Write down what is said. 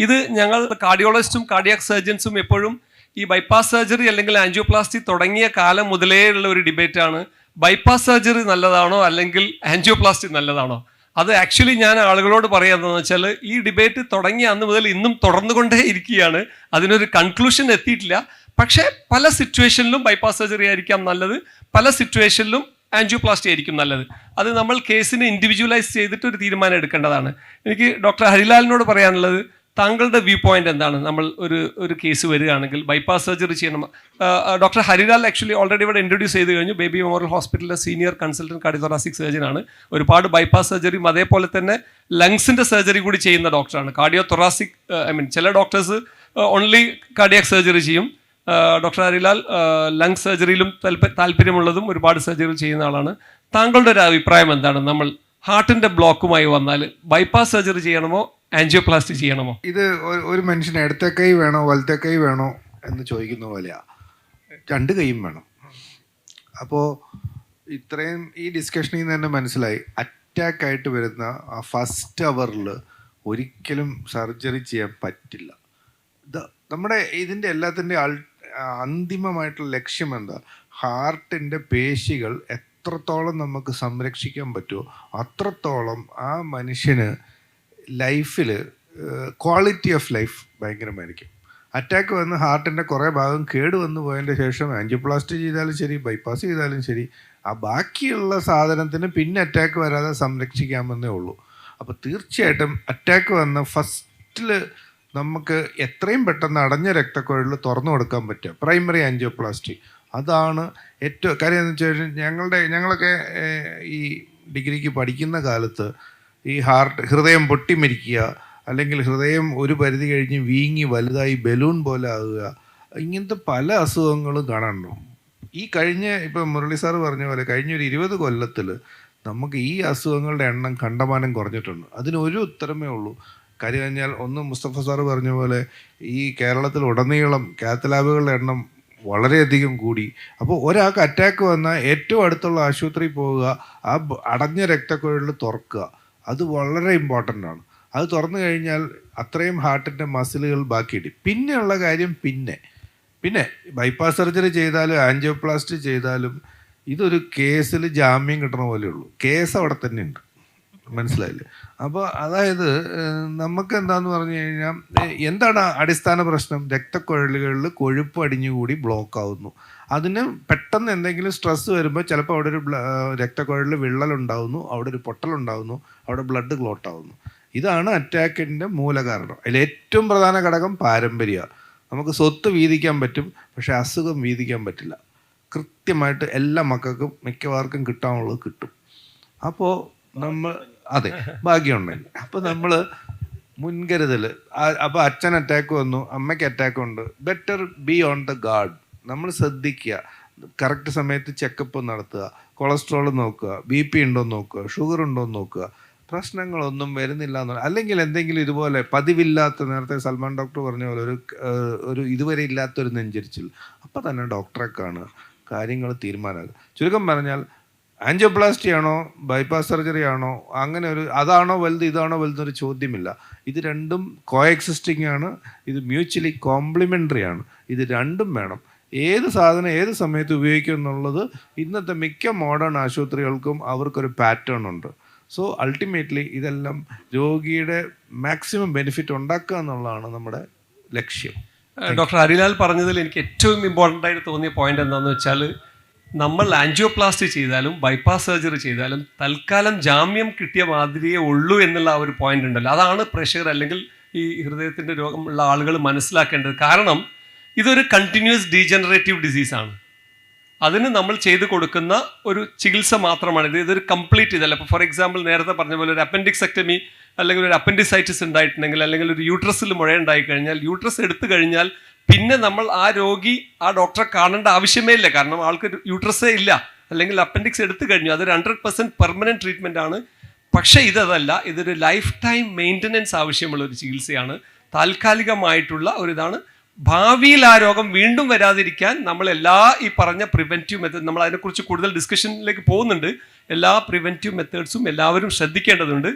ഇത് ഞങ്ങൾ കാർഡിയോളജിസ്റ്റും കാർഡിയാക് സർജൻസും എപ്പോഴും ഈ ബൈപ്പാസ് സർജറി അല്ലെങ്കിൽ ആൻജിയോപ്ലാസ്റ്റി തുടങ്ങിയ കാലം മുതലേ ഉള്ള ഒരു ഡിബേറ്റ് ആണ്. ബൈപ്പാസ് സർജറി നല്ലതാണോ അല്ലെങ്കിൽ ആൻജിയോപ്ലാസ്റ്റി നല്ലതാണോ? അത് ആക്ച്വലി ഞാൻ ആളുകളോട് പറയുന്നതെന്ന് വെച്ചാൽ ഈ ഡിബേറ്റ് തുടങ്ങിയ അന്ന് മുതൽ ഇന്നും തുടർന്നുകൊണ്ടേ ഇരിക്കുകയാണ്. അതിനൊരു കൺക്ലൂഷൻ എത്തിയിട്ടില്ല. പക്ഷേ പല സിറ്റുവേഷനിലും ബൈപ്പാസ് സർജറി ആയിരിക്കാം നല്ലത്. പല സിറ്റുവേഷനിലും ആൻജിയോപ്ലാസ്റ്റി ആയിരിക്കും നല്ലത്. അത് നമ്മൾ കേസിനെ ഇൻഡിവിജ്വലൈസ് ചെയ്തിട്ട് ഒരു തീരുമാനം എടുക്കേണ്ടതാണ്. എനിക്ക് ഡോക്ടർ ഹരിലാലിനോട് പറയാനുള്ളത് താങ്കളുടെ വ്യൂ പോയിന്റ് എന്താണ്? നമ്മൾ ഒരു ഒരു കേസ് വരികയാണെങ്കിൽ ബൈപ്പാസ് സർജറി ചെയ്യണം. ഡോക്ടർ ഹരിലാൽ ആക്ച്വലി ഓൾറെഡി ഇവിടെ ഇൻട്രൊഡ്യൂസ് ചെയ്ത് കഴിഞ്ഞു. ബേബി മെമ്മോറിയൽ ഹോസ്പിറ്റലിലെ സീനിയർ കൺസൾട്ടന്റ് കാർഡിയോറാസിക് സർജൻ ആണ്. ഒരുപാട് ബൈപ്പാസ് സർജറിയും അതേപോലെ തന്നെ ലങ്സിന്റെ സർജറി കൂടി ചെയ്യുന്ന ഡോക്ടറാണ് കാർഡിയോ തൊറാസിക് ഐ മീൻ ചില ഡോക്ടേഴ്സ് ഓൺലി കാർഡിയാക് സർജറി ചെയ്യും. ഡോക്ടർ ഹരിലാൽ ലങ് സർജറിയിലും താല്പ- താല്പര്യമുള്ളതും ഒരുപാട് സർജറികൾ ചെയ്യുന്ന ആളാണ്. താങ്കളുടെ ഒരു അഭിപ്രായം എന്താണ്? നമ്മൾ ഹാർട്ടിന്റെ ബ്ലോക്കുമായി വന്നാൽ ബൈപ്പാസ് സർജറി ചെയ്യണമോ? ആൻജിയോപ്ലാസ്റ്റി ചെയ്യണമോ? ഇത് ഒരു- മനുഷ്യന് ഇടത്തെ കൈ വേണോ വലത്തെ കൈ വേണോ എന്ന് ചോദിക്കുന്ന പോലെയാ. രണ്ട് കൈയും വേണം. അപ്പോൾ ഇത്രയും ഈ ഡിസ്കഷനിൽ നിന്ന് തന്നെ മനസ്സിലായി. അറ്റാക്ക് ആയിട്ട് വരുന്ന ആ ഫസ്റ്റ് അവറിൽ ഒരിക്കലും സർജറി ചെയ്യാൻ പറ്റില്ല. നമ്മുടെ ഇതിന്റെ എല്ലാത്തിന്റെ അന്തിമമായിട്ടുള്ള ലക്ഷ്യം എന്താ? ഹാർട്ടിന്റെ പേശികൾ എത്രത്തോളം നമുക്ക് സംരക്ഷിക്കാൻ പറ്റുമോ അത്രത്തോളം ആ മനുഷ്യന് ലൈഫിൽ ക്വാളിറ്റി ഓഫ് ലൈഫ് ഭയങ്കരമായിരിക്കും. അറ്റാക്ക് വന്ന് ഹാർട്ടിന്റെ കുറേ ഭാഗം കേട് വന്നു പോയതിന്റെ ശേഷം ആൻജിയോപ്ലാസ്റ്റി ചെയ്താലും ശരി ബൈപ്പാസ് ചെയ്താലും ശരി ആ ബാക്കിയുള്ള സാധനത്തിന് പിന്നെ അറ്റാക്ക് വരാതെ സംരക്ഷിക്കാമെന്നേ ഉള്ളൂ. അപ്പോൾ തീർച്ചയായിട്ടും അറ്റാക്ക് വന്ന് ഫസ്റ്റിൽ നമുക്ക് എത്രയും പെട്ടെന്ന് അടഞ്ഞ രക്തക്കൊഴിൽ തുറന്നു കൊടുക്കാൻ പറ്റുക. Primary angioplasty. അതാണ് ഏറ്റവും കാര്യം എന്ന് വെച്ചാൽ ഞങ്ങളുടെ ഞങ്ങളൊക്കെ ഈ ഡിഗ്രിക്ക് പഠിക്കുന്ന കാലത്ത് ഈ ഹാർട്ട് ഹൃദയം പൊട്ടിമരിക്കുക അല്ലെങ്കിൽ ഹൃദയം ഒരു പരിധി കഴിഞ്ഞ് വീങ്ങി വലുതായി ബലൂൺ പോലെ ആകുക ഇങ്ങനത്തെ പല അസുഖങ്ങളും കാണാനുണ്ടോ? ഈ കഴിഞ്ഞ ഇപ്പം മുരളി സാറ് പറഞ്ഞ പോലെ കഴിഞ്ഞ ഒരു ഇരുപത് കൊല്ലത്തിൽ നമുക്ക് ഈ അസുഖങ്ങളുടെ എണ്ണം കണ്ടമാനം കുറഞ്ഞിട്ടുണ്ട്. അതിനൊരു ഉത്തരമേ ഉള്ളൂ. കാര്യം കഴിഞ്ഞാൽ ഒന്ന് മുസ്തഫ സാറ് പറഞ്ഞ പോലെ ഈ കേരളത്തിൽ ഉടനീളം കാത്ത് ലാബുകളുടെ എണ്ണം വളരെയധികം കൂടി. അപ്പോൾ ഒരാൾക്ക് അറ്റാക്ക് വന്നാൽ ഏറ്റവും അടുത്തുള്ള ആശുപത്രിയിൽ പോവുക ആ അടഞ്ഞ രക്തക്കുഴലിൽ തുറക്കുക. അത് വളരെ ഇമ്പോർട്ടന്റ് ആണ്. അത് തുറന്നു കഴിഞ്ഞാൽ അത്രയും ഹാർട്ടിന്റെ മസിലുകൾ ബാക്കിയിടും. പിന്നെയുള്ള കാര്യം പിന്നെ. പിന്നെ ബൈപ്പാസ് സർജറി ചെയ്താലും ആൻജിയോപ്ലാസ്റ്റി ചെയ്താലും ഇതൊരു കേസിൽ ജാമ്യം കിട്ടണ പോലെയുള്ളൂ. കേസ് അവിടെ തന്നെ ഉണ്ട് മനസ്സിലായില്ലേ? അപ്പോൾ അതായത് നമുക്ക് എന്താന്ന് പറഞ്ഞു കഴിഞ്ഞാൽ എന്താണ് അടിസ്ഥാന പ്രശ്നം? രക്തക്കുഴലുകളിൽ കൊഴുപ്പ് അടിഞ്ഞുകൂടി ബ്ലോക്ക് ആവുന്നു അതിന് പെട്ടെന്ന് എന്തെങ്കിലും സ്ട്രെസ് വരുമ്പോൾ ചിലപ്പോൾ അവിടെ ഒരു രക്തക്കുഴലിൽ വിള്ളലുണ്ടാവുന്നു അവിടെ ഒരു പൊട്ടലുണ്ടാവുന്നു അവിടെ ബ്ലഡ് ക്ലോട്ട് ആവുന്നു ഇതാണ് അറ്റാക്കിന്റെ മൂലകാരണം അതിൽ ഏറ്റവും പ്രധാന ഘടകം പാരമ്പര്യമാണ് നമുക്ക് സ്വത്ത് വീതിക്കാൻ പറ്റും പക്ഷേ അസുഖം വീതിക്കാൻ പറ്റില്ല. കൃത്യമായിട്ട് എല്ലാ മക്കൾക്കും മിക്കവാർക്കും കിട്ടാനുള്ളത് കിട്ടും. അപ്പോൾ നമ്മൾ അതെ ഭാഗ്യമുണ്ടെങ്കിൽ അപ്പോൾ നമ്മൾ മുൻകരുതൽ അപ്പോൾ അച്ഛൻ അറ്റാക്ക് വന്നു അമ്മയ്ക്ക് അറ്റാക്ക് ഉണ്ട്. Better be on the guard നമ്മൾ ശ്രദ്ധിക്കുക. കറക്റ്റ് സമയത്ത് ചെക്കപ്പ് നടത്തുക. കൊളസ്ട്രോൾ നോക്കുക. ബി പി ഉണ്ടോ നോക്കുക. ഷുഗർ ഉണ്ടോ നോക്കുക. പ്രശ്നങ്ങളൊന്നും വരുന്നില്ല എന്നുള്ള അല്ലെങ്കിൽ എന്തെങ്കിലും ഇതുപോലെ പതിവില്ലാത്ത നേരത്തെ സൽമാൻ ഡോക്ടർ പറഞ്ഞ പോലെ ഒരു ഒരു ഇതുവരെ ഇല്ലാത്തൊരു നെഞ്ചരിച്ചിൽ. അപ്പോൾ തന്നെ ഡോക്ടറെ കാണുക. കാര്യങ്ങൾ തീരുമാനമാകുക ചുരുക്കം പറഞ്ഞാൽ ആൻജിയോപ്ലാസ്റ്റി ആണോ ബൈപ്പാസ് സർജറി ആണോ അങ്ങനെ ഒരു അതാണോ വലുത് ഇതാണോ വലുതെന്നൊരു ചോദ്യമില്ല. ഇത് രണ്ടും കോ എക്സിസ്റ്റിംഗ് ആണ്. ഇത് മ്യൂച്വലി കോംപ്ലിമെന്ററി ആണ്. ഇത് രണ്ടും വേണം. ഏത് സാധനം ഏത് സമയത്ത് ഉപയോഗിക്കും എന്നുള്ളത് ഇന്നത്തെ മിക്ക മോഡേൺ ആശുപത്രികൾക്കും അവർക്കൊരു പാറ്റേൺ ഉണ്ട്. സോ അൾട്ടിമേറ്റ്ലി ഇതെല്ലാം രോഗിയുടെ മാക്സിമം ബെനിഫിറ്റ് ഉണ്ടാക്കുക എന്നുള്ളതാണ് നമ്മുടെ ലക്ഷ്യം. ഡോക്ടർ ഹരിലാൽ പറഞ്ഞതിൽ എനിക്ക് ഏറ്റവും ഇമ്പോർട്ടന്റ് ആയിട്ട് തോന്നിയ പോയിന്റ് എന്താണെന്ന് വെച്ചാൽ നമ്മൾ ആൻജിയോപ്ലാസ്റ്റി ചെയ്താലും ബൈപ്പാസ് സർജറി ചെയ്താലും തൽക്കാലം ജാമ്യം കിട്ടിയ മാതിരിയേ ഉള്ളൂ എന്നുള്ള ആ ഒരു പോയിന്റ് ഉണ്ടല്ലോ. അതാണ് പ്രഷർ അല്ലെങ്കിൽ ഈ ഹൃദയത്തിന്റെ രോഗമുള്ള ആളുകൾ മനസ്സിലാക്കേണ്ടത്. കാരണം ഇതൊരു കണ്ടിന്യൂസ് ഡീജനറേറ്റീവ് ഡിസീസാണ് അതിന് നമ്മൾ ചെയ്തു കൊടുക്കുന്ന ഒരു ചികിത്സ മാത്രമാണ്. ഇത് ഇതൊരു കംപ്ലീറ്റ് ഇതല്ല. ഇപ്പോൾ ഫോർ എക്സാമ്പിൾ നേരത്തെ പറഞ്ഞ പോലെ ഒരു അപ്പൻഡിക്സെക്ടമി അല്ലെങ്കിൽ ഒരു അപ്പൻഡിസൈറ്റിസ് ഉണ്ടായിട്ടുണ്ടെങ്കിൽ അല്ലെങ്കിൽ ഒരു യൂട്രസിൽ മുഴ ഉണ്ടായി കഴിഞ്ഞാൽ യൂട്രസ് എടുത്തു കഴിഞ്ഞാൽ പിന്നെ നമ്മൾ ആ രോഗി ആ ഡോക്ടറെ കാണേണ്ട ആവശ്യമേ ഇല്ല. കാരണം ആൾക്ക് യൂട്രസേ ഇല്ല. അല്ലെങ്കിൽ അപ്പൻഡിക്സ് എടുത്തു കഴിഞ്ഞു. അതൊരു ഹൺഡ്രഡ് പെർസെന്റ് പെർമനന്റ് ട്രീറ്റ്മെന്റ് ആണ്. പക്ഷേ ഇതല്ല. ഇതൊരു ലൈഫ് ടൈം മെയിന്റനൻസ് ആവശ്യമുള്ള ഒരു ചികിത്സയാണ്. താൽക്കാലികമായിട്ടുള്ള ഒരു ഇതാണ്. ഭാവിയിൽ ആ രോഗം വീണ്ടും വരാതിരിക്കാൻ നമ്മൾ എല്ലാ ഈ പറഞ്ഞ പ്രിവെന്റീവ് മെത്തേഡ് നമ്മൾ അതിനെക്കുറിച്ച് കൂടുതൽ ഡിസ്കഷനിലേക്ക് പോകുന്നുണ്ട്. എല്ലാ പ്രിവെന്റീവ് മെത്തേഡ്സും എല്ലാവരും ശ്രദ്ധിക്കേണ്ടതുണ്ട്.